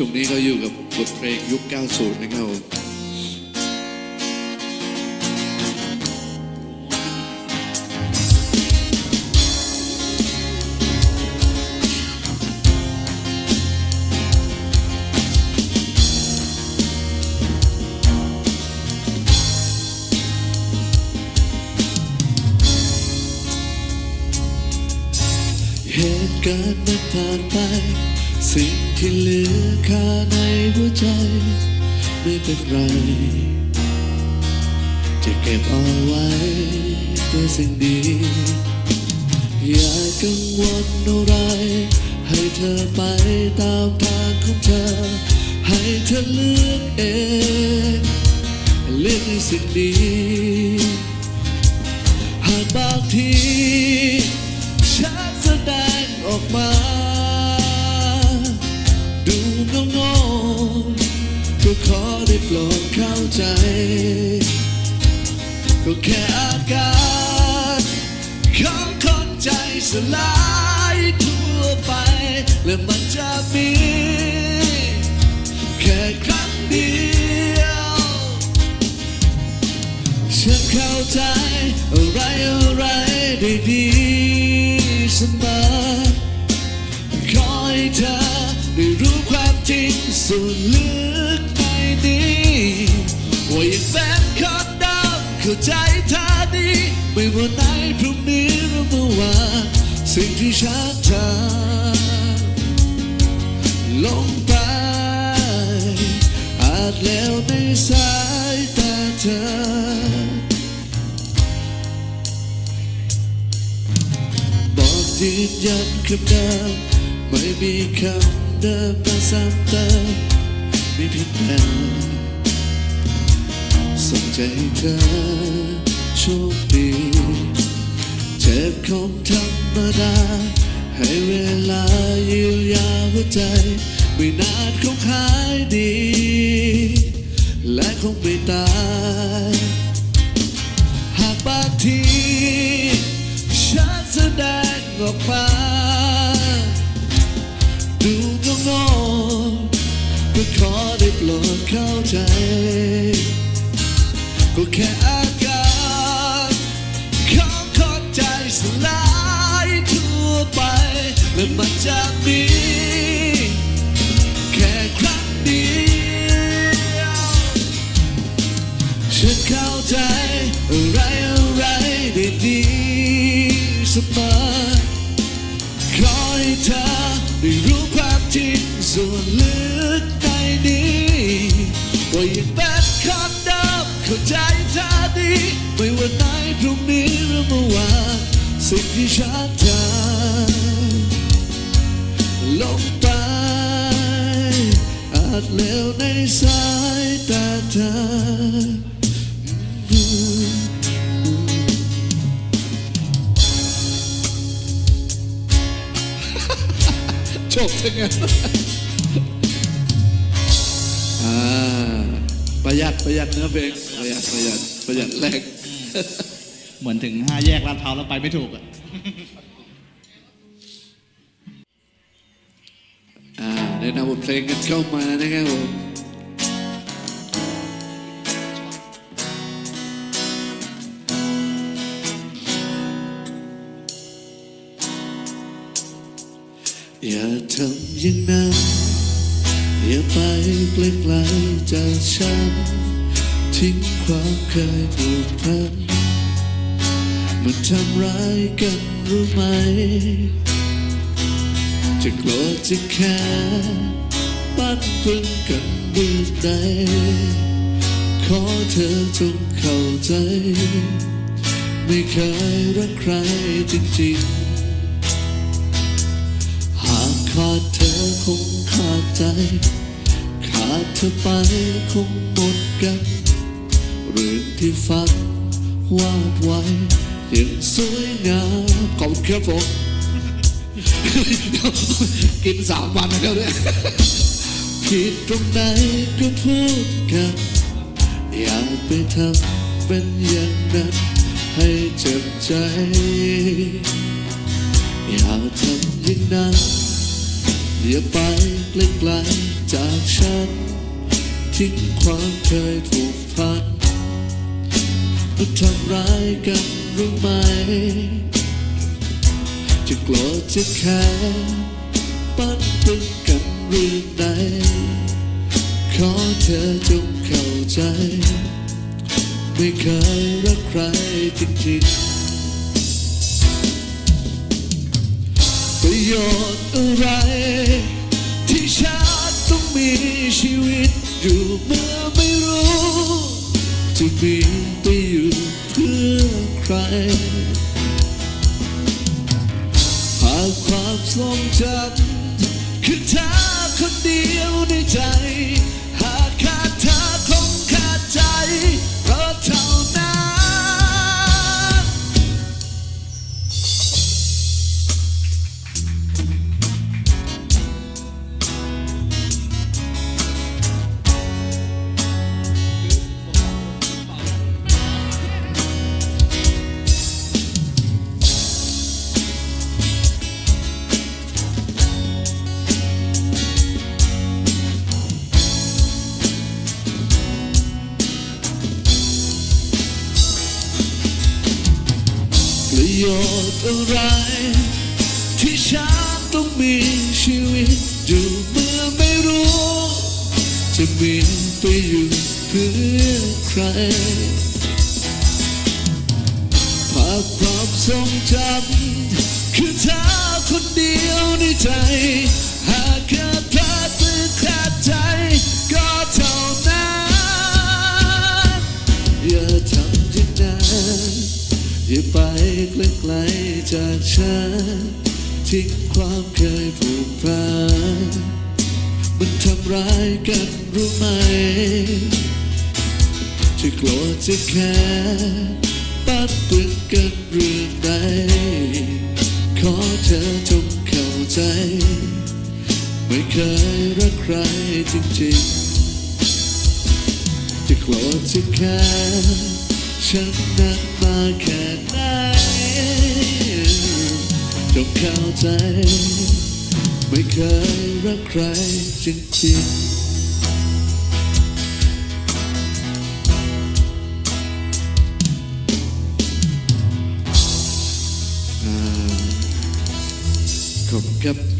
ช่วงนี้ก็อยู่กับบทเพลงยุค 90 นะครับผมเหตุการณ์มันผ่านไป สิ่งที่เหลือคาในหัวใจ ไม่เป็นไร จะเก็บเอาไว้ด้วยสิ่งดี อย่ากังวลอะไร ให้เธอไปตามทางของเธอ ให้เธอเลือกเอง เลือกในสิ่งดีหากบางทีฉันแสดงออกมา ปรดเข้าใจ ก็แค่อาการของคนใจสลายทั่วไป และมันจะมีแค่ครั้งเดียว ฉันเข้าใจอะไรอะไรได้ดีเสมอขอให้เธอได้รู้ความจริงส่วนลึก นี้ว่ายังเป็นคนเดิมเข้าใจเธอดีไม่ว่าไหนพรุ่งนี้หรือเมื่อวานสิ่งที่ฉันทำลงไป อาจแล้วในสายตาเธอบอกยืนยันคำเดิมไม่มีคำเดิมมาซ้ำเติม ไม่ผิดแปลงส่งใจให้เธอโชคดีเจ็บคงธรรมดา ให้เวลาเยียวยาหัวใจ ไม่นานคงหายดี และคงไม่ตาย หากบางทีฉันแสดงออกมาดูโง่ๆก็ขอ ได้โปรดเข้าใจ ก็แค่อาการของคนใจสลายทั่วไป และมันจะมีแค่ครั้งเดียวฉันเข้าใจอะไรอะไรได้ดีเสมอขอให้เธอได้รู้ความจริงส่วนลึก ว่ายังเป็นคนเดิมเข้าใจเธอดีไม่ว่าไหนพรุ่งนี้หรือเมื่อวานสิ่งที่ฉันทำลงไปอาจเลวในสายตาเธอจบจังไง หยัดประหยัดเนื้อเพลงประหยัดประหยัดประหยัดแรงเหมือนถึงห้าแยกลาดพร้าวแล้วไปไม่ถูกอะอ่าแนะนำบทเพลงกันเข้ามานะครับผมอย่าทำอย่างนั้น อย่าไปไกลๆจากฉัน ทิ้งความเคยผูกพันมันทำร้ายกันรู้ไหม จะโกรธจะแค้นปั้นปึงกันเบื้อใด ขอเธอจงเข้าใจ ไม่เคยรักใครจริงๆหากขาดเธอคงขาดใจ เธอไปคงหมดกันเรื่องที่ฝันวาดไว้ยังสวยงามขอบคุณครับผมกินสามวันนะครับเนี่ยผิดตรงไหนก็พูดกันอย่าไปทำเป็นอย่างนั้นให้เจ็บใจ อย่าทำอย่างนั้นอย่าไปไกลๆจากฉัน ทิ้งความเคยผูกพันมาทำร้ายกันรู้ไหม จะโกรธจะแค้นปั้นตึงกันเรื่องใดขอเธอจงเข้าใจ ไม่เคยรักใครจริงๆประโยชน์อะไร ที่ฉันต้องมีชีวิต อยู่เมื่อไม่รู้จะมีไปอยู่เพื่อใครหากความทรงจำ โยชน์อะไร ที่ฉันต้องมีชีวิตอยู่เมื่อไม่รู้ จะมีไปอยู่เพื่อใครภาพความทรงจำคือเธอคนเดียวในใจ ทิ้งความเคยผูกพันมันทำร้ายกันรู้ไหมจะโกรธจะแค้นปัดเปื้อนกันเรื่องใด ขอเธอจงเข้าใจ ไม่เคยรักใครจริงๆ จะโกรธจะแค้นฉันนั้นมาแค่ไหน จงเข้าใจ ไม่เคยรักใครจริงๆขอบคุณครับ